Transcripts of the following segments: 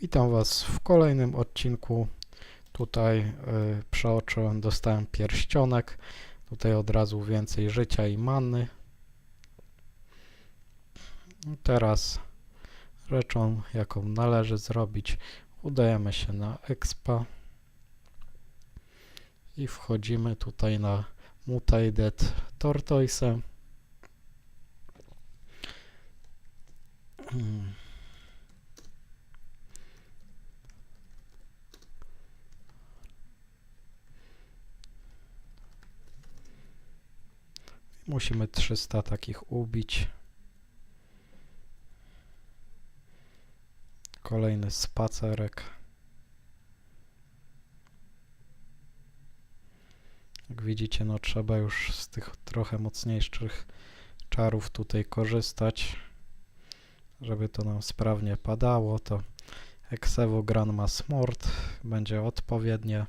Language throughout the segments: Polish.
Witam Was w kolejnym odcinku. Tutaj y, przeoczyłem, dostałem pierścionek. Tutaj od razu więcej życia i manny. Teraz rzeczą, jaką należy zrobić, udajemy się na expa i wchodzimy tutaj na Mutated Tortoise. Hmm. Musimy 300 takich ubić. Kolejny spacerek. Jak widzicie, no trzeba już z tych trochę mocniejszych czarów tutaj korzystać, żeby to nam sprawnie padało. To Exevo Granma Smort będzie odpowiednie.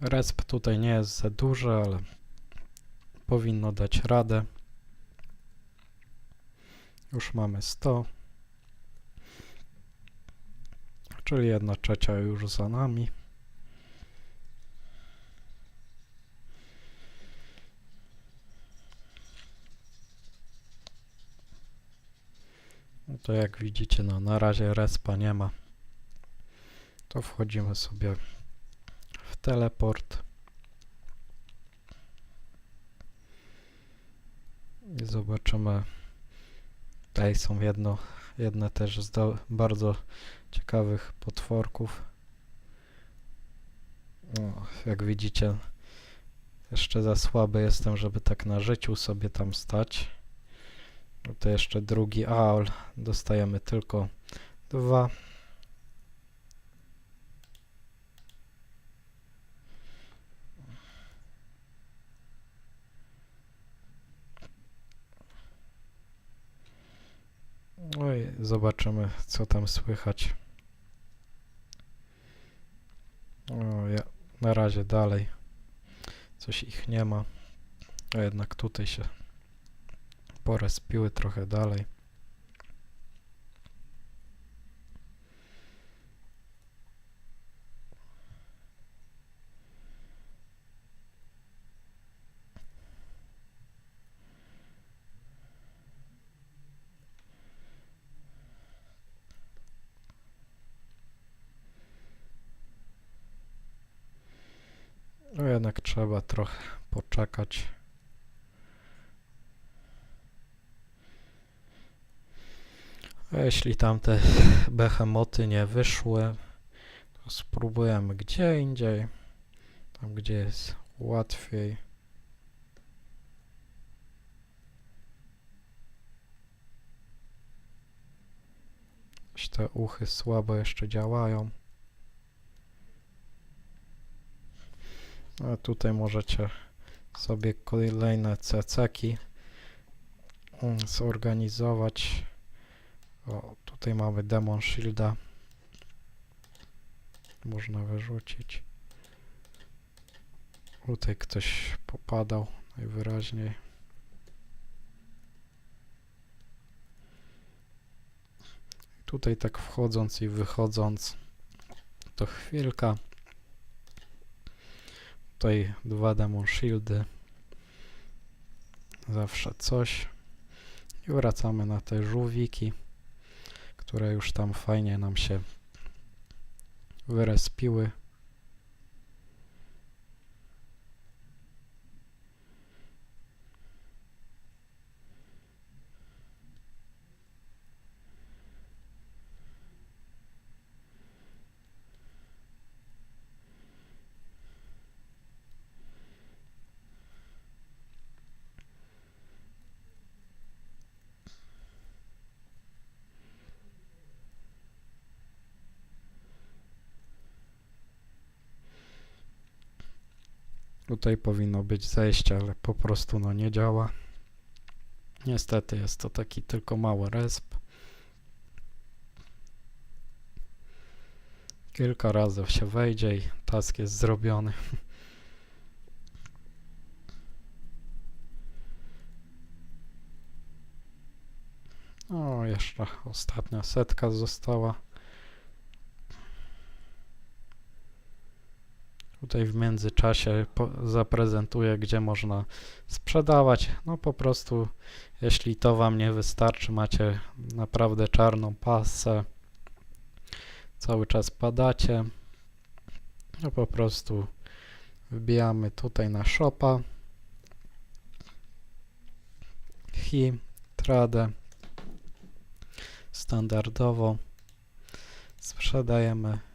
Resp tutaj nie jest za duży, ale powinno dać radę. Już mamy 100. Czyli jedna trzecia już za nami. No to jak widzicie, no na razie respa nie ma. To wchodzimy sobie w teleport. I zobaczymy. Tutaj są jedno, jedne też z bardzo ciekawych potworków. Jak widzicie, jeszcze za słaby jestem, żeby tak na życiu sobie tam stać. No to jeszcze drugi aul. Dostajemy tylko dwa. No i zobaczymy, co tam słychać. O, ja, na razie dalej. Coś ich nie ma. A jednak tutaj się porespiły trochę dalej. No jednak trzeba trochę poczekać. A jeśli tamte behemoty nie wyszły, to spróbujemy gdzie indziej, tam gdzie jest łatwiej. Te uchy słabo jeszcze działają. A tutaj możecie sobie kolejne ceceki mm, zorganizować. O, tutaj mamy Demon Shielda. Można wyrzucić. Tutaj ktoś popadał najwyraźniej. Tutaj tak wchodząc i wychodząc to chwilka. Tutaj dwa Demon Shieldy. Zawsze coś. I wracamy na te żółwiki, które już tam fajnie nam się wyrespiły. Tutaj powinno być zejście, ale po prostu no nie działa. Niestety jest to taki tylko mały resp. Kilka razy się wejdzie i task jest zrobiony. O, jeszcze ostatnia setka została. Tutaj w międzyczasie zaprezentuję, gdzie można sprzedawać. No po prostu, jeśli to Wam nie wystarczy, macie naprawdę czarną pasę, cały czas padacie, no po prostu wbijamy tutaj na shopa, hi, tradę, standardowo sprzedajemy.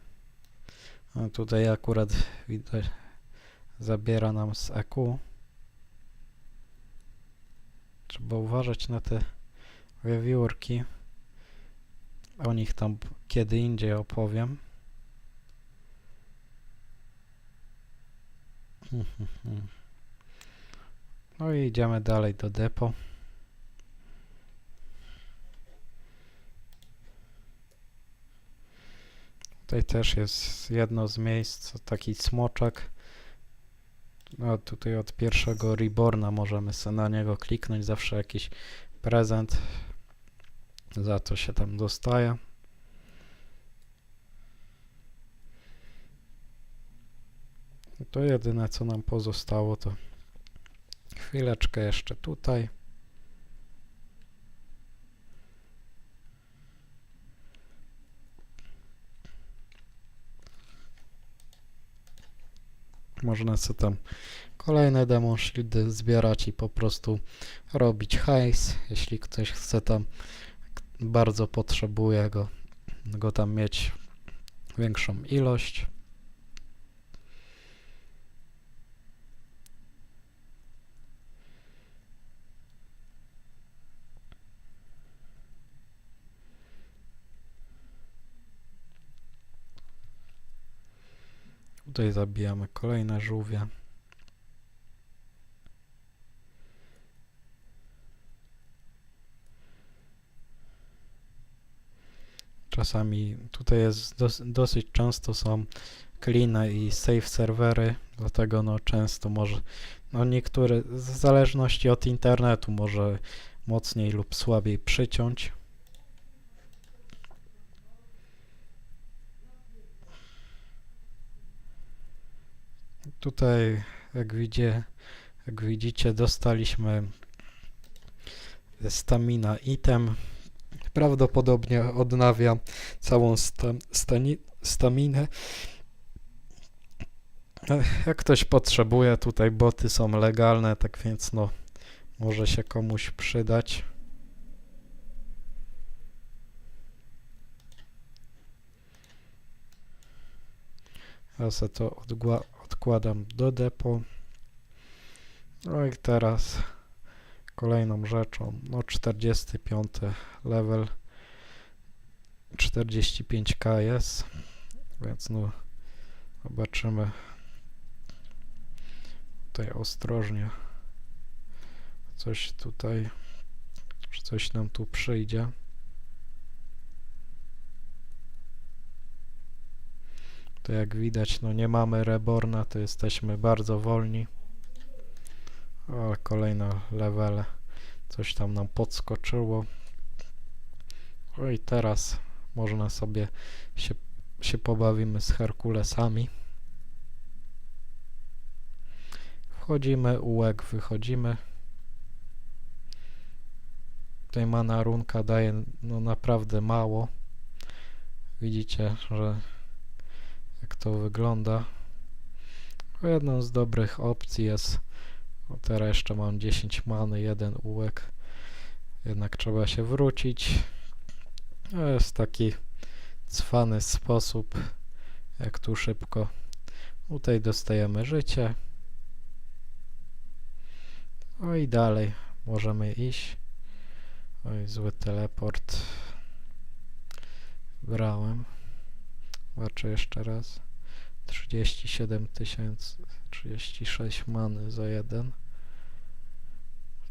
Tutaj akurat widać zabiera nam z EQ. Trzeba uważać na te wiewiórki. O nich tam kiedy indziej opowiem. No i idziemy dalej do depo. Tutaj też jest jedno z miejsc, taki smoczek. No tutaj od pierwszego Reborna możemy sobie na niego kliknąć, zawsze jakiś prezent za to się tam dostaje. To jedyne co nam pozostało to chwileczkę jeszcze tutaj. Można sobie tam kolejne demonstridy zbierać i po prostu robić hajs, jeśli ktoś chce tam bardzo potrzebuje go, go tam mieć większą ilość. Tutaj zabijamy kolejne żółwie. Czasami tutaj jest dos dosyć często są clean i safe serwery, dlatego no często może, no niektóre, w zależności od internetu może mocniej lub słabiej przyciąć. Tutaj, jak, widzie, jak widzicie, dostaliśmy stamina item. Prawdopodobnie odnawia całą sta, staminę. Jak ktoś potrzebuje, tutaj boty są legalne, tak więc no, może się komuś przydać. Ja sobie to odgła- odkładam do depo. No i teraz kolejną rzeczą, no 45 level. 45k jest, więc no zobaczymy. Tutaj ostrożnie coś tutaj czy coś nam tu przyjdzie to jak widać no nie mamy reborna to jesteśmy bardzo wolni o, kolejne levele. Coś tam nam podskoczyło. O i teraz można sobie się, się pobawimy z Herkulesami. Wchodzimy, ułek, wychodzimy. Tutaj mana runka daje no naprawdę mało. Widzicie, że jak to wygląda. Jedną z dobrych opcji jest o, teraz jeszcze mam 10 many, jeden ułek. Jednak trzeba się wrócić. To jest taki cwany sposób, jak tu szybko. Tutaj dostajemy życie. No i dalej możemy iść. Oj, zły teleport. Brałem. Zobaczę jeszcze raz. 37 tysięcy, 36 many za jeden.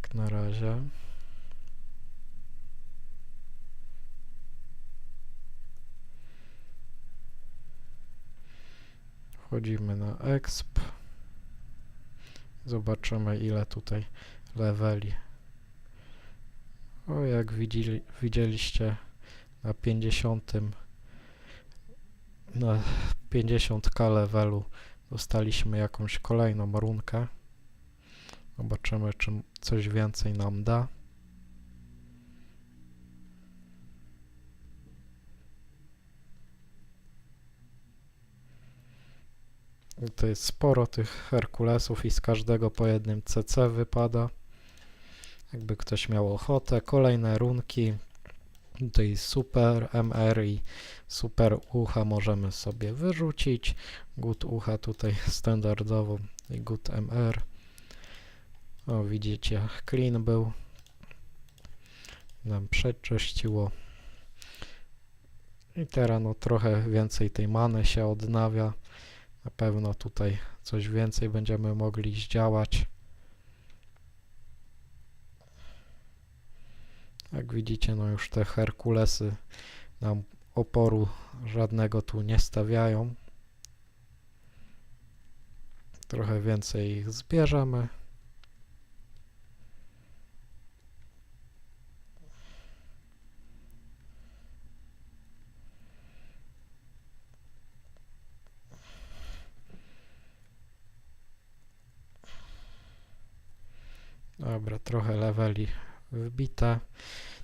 Jak na razie. Wchodzimy na exp. Zobaczymy ile tutaj leveli. O, jak widzieli, widzieliście na 50 na 50k levelu dostaliśmy jakąś kolejną runkę. Zobaczymy, czy coś więcej nam da. To jest sporo tych Herkulesów i z każdego po jednym CC wypada. Jakby ktoś miał ochotę. Kolejne runki. Tutaj super MR i super ucha możemy sobie wyrzucić. Good ucha tutaj standardowo i good MR. O widzicie, clean był. Nam przeczyściło. I teraz no trochę więcej tej many się odnawia. Na pewno tutaj coś więcej będziemy mogli zdziałać. Jak widzicie, no już te Herkulesy nam oporu żadnego tu nie stawiają. Trochę więcej ich zbierzemy. Dobra, trochę leveli wbite.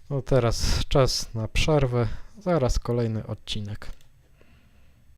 No teraz czas na przerwę. Zaraz kolejny odcinek.